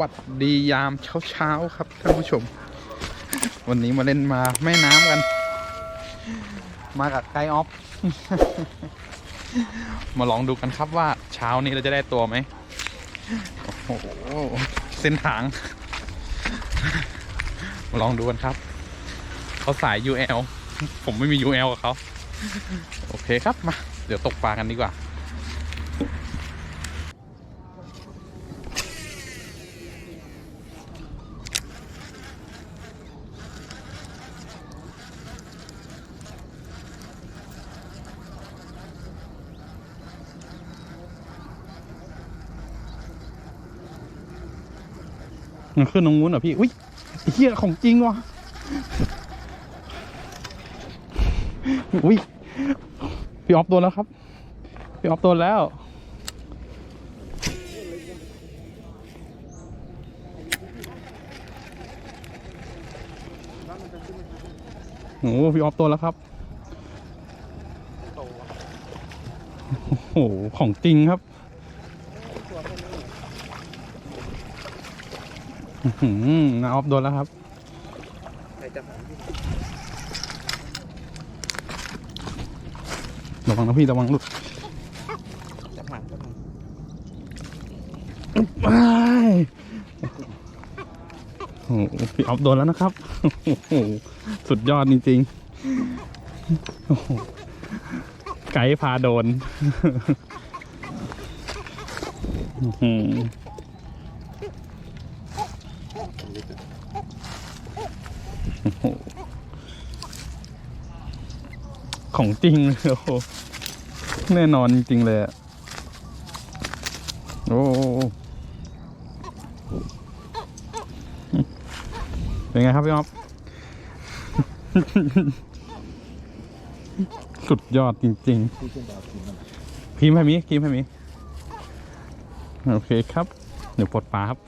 วัสดียามเช้าๆครับท่านผู้ชม วันนี้มาเล่นมาแม่น้ำกัน มากับไกด์ออฟมาลองดูกันครับว่าเช้านี้เราจะได้ตัวไหมโอ้โหเส้นทาง มาลองดูกันครับ เขาสาย UL ผมไม่มี UL กับเขาโอเคครับมา เดี๋ยวตกปลากันดีกว่า มันขึ้นตรงนู้นเหรอพี่ อุ้ยเฮียของจริงวะอุ้ยพี่ออฟโดนแล้วครับ พี่ออฟโดนแล้ว โอ้โหพี่ออฟโดนแล้วครับ โอ้โห ของจริงครับ อื้อหือ นาออฟโดนแล้วครับระวังนะพี่ระวังลุดจับหมันจับหมันโอ้โหพี่ออฟโดนแล้วนะครับโอ้โหสุดยอดจริงๆโอ้โหไกด์พาโดนอือหือโอ้โห ของจริงเลยโอ้แน่นอนจริงเลยอะโอ้เป็นไงครับพี่อ๊อฟสุดยอดจริงๆพิมพ์ให้มีพิมพ์ให้มีโอเคครับ เดี๋ยวปลดปลาครับ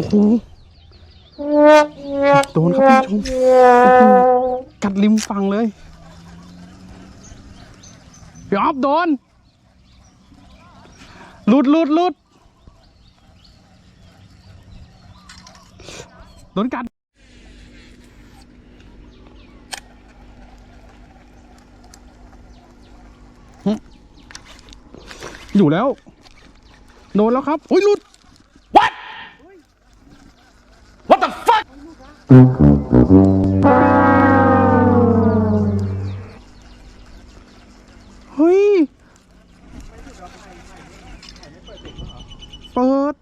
อ้โหโดนครับท่านผู้ชมโอ้โหกัดริมฝั่งเลยพี่ออฟโดนหลุดหลุดหลุดโดนกัดอยู่แล้ว โดนแล้วครับ อุ้ยหลุด เฮ้ย เปิด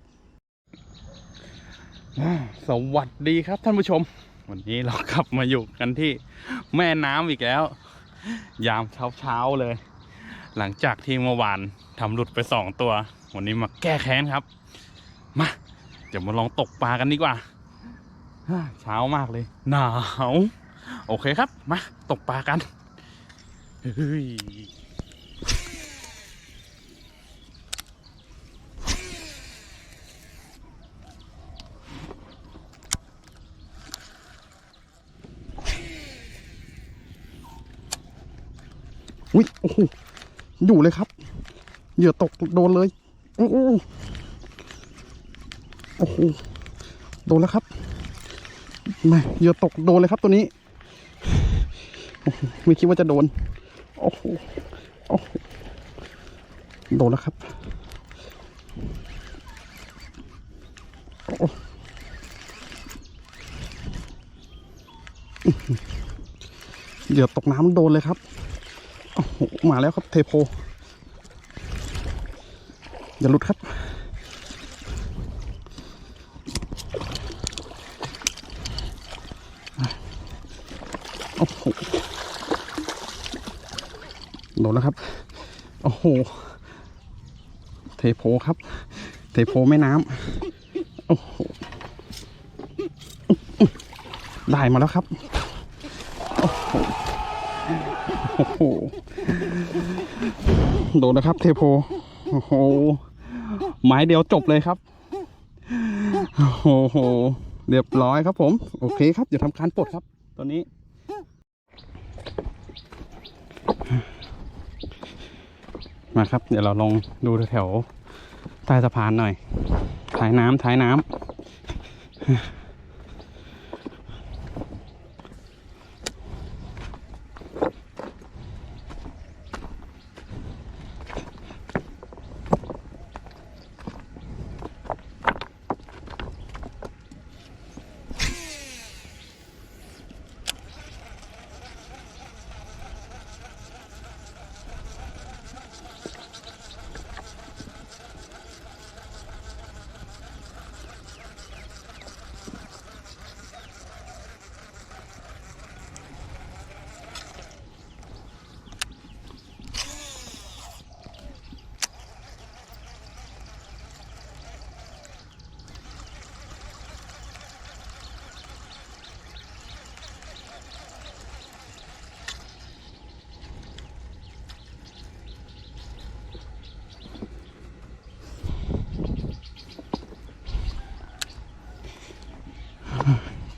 สวัสดีครับท่านผู้ชม วันนี้เรากลับมาอยู่กันที่แม่น้ำอีกแล้ว ยามเช้าๆเลย หลังจากที่เมื่อวานทำหลุดไปสองตัว วันนี้มาแก้แค้นครับ มา เดี๋ยวมาลองตกปลากันดีกว่า เช้ามากเลย หนาว โอเคครับ มา ตกปลากันเฮ้ยอุ้ยโอ้โหอยู่เลยครับเหยื่อตกโดนเลยโอ้โหโอ้โหโดนแล้วครับ ม่เหยื่อตกโดนเลยครับตัวนี้ ไม่คิดว่าจะโดน โอ้โหโอ้โหโดนแล้วครับโอ้โหเหยื่อตกน้ำโดนเลยครับโอ้โหมาแล้วครับเทโพอย่าหลุดครับ โอ้โหโดนแล้วครับ โอ้โห เทโพครับ เทโพแม่น้ำโอ้โห ได้มาแล้วครับโอ้โห โดนนะครับ เทโพ โอ้โห ไม้เดียวจบเลยครับ โอ้โห เรียบร้อยครับผม โอเคครับ เดี๋ยวทำการปลดครับตัวนี้ มาครับ เดี๋ยวเราลองดูแถวใต้สะพานหน่อยท้ายน้ำท้ายน้ำ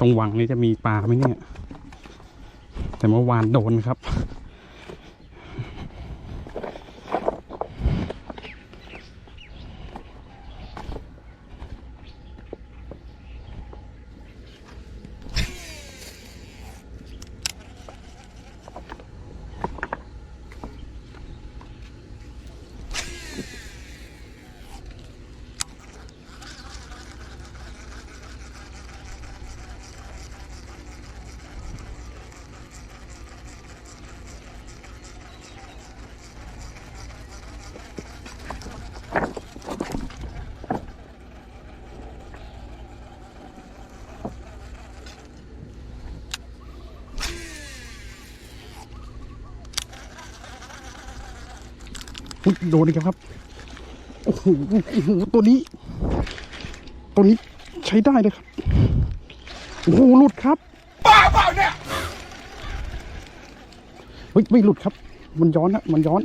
ตรงวังนี้จะมีปลาไหมเนี่ย แต่เมื่อวานโดนครับ อุ๊ยโดนอีกแล้วครับ โอ้โหโอ้โหตัวนี้ ตัวนี้ใช้ได้เลยครับ โอ้โหหลุดครับบ้าเปล่าเนี่ยเฮ้ยไม่หลุดครับ มันย้อนนะมันย้อน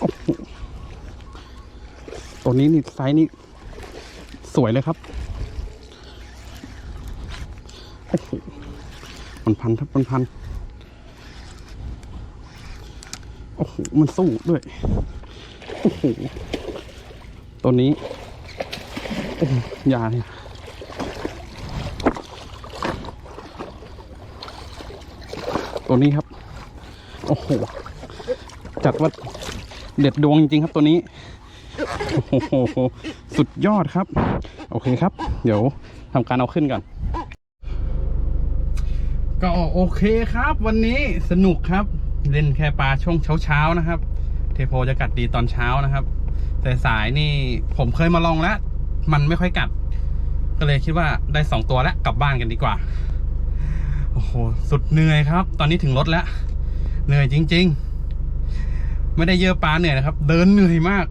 โอ้โหตัวนี้นี่ไซส์นี่สวยเลยครับโอ้โหมันพันครับมันพัน โอ้โห มันสู้ด้วย โอ้โหตัวนี้อ้โหอยาเนี่ยตัวนี้ครับ โอ้โห จัดว่าเด็ดดวงจริงๆครับตัวนี้ โอ้โห สุดยอดครับ โอเคครับ เดี๋ยวทำการเอาขึ้นก่อน ก็โอเคครับ วันนี้สนุกครับ เล่นแค่ปลาช่วงเช้าๆนะครับ เทโพจะกัดดีตอนเช้านะครับ แต่สายนี่ผมเคยมาลองแล้ว มันไม่ค่อยกัด ก็เลยคิดว่าได้สองตัวแล้วกลับบ้านกันดีกว่า โอ้โห สุดเหนื่อยครับ ตอนนี้ถึงรถแล้ว เหนื่อยจริง ๆ ไม่ได้เยอะปลาเหนื่อยนะครับ เดินเหนื่อยมาก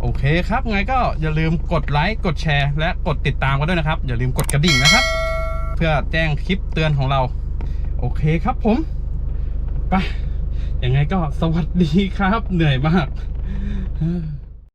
โอเคครับ ไงก็อย่าลืมกดไลค์ กดแชร์ และกดติดตามกันด้วยนะครับ อย่าลืมกดกระดิ่งนะครับ เพื่อแจ้งคลิปเตือนของเรา โอเคครับผม ปะยังไงก็สวัสดีครับ เหนื่อยมาก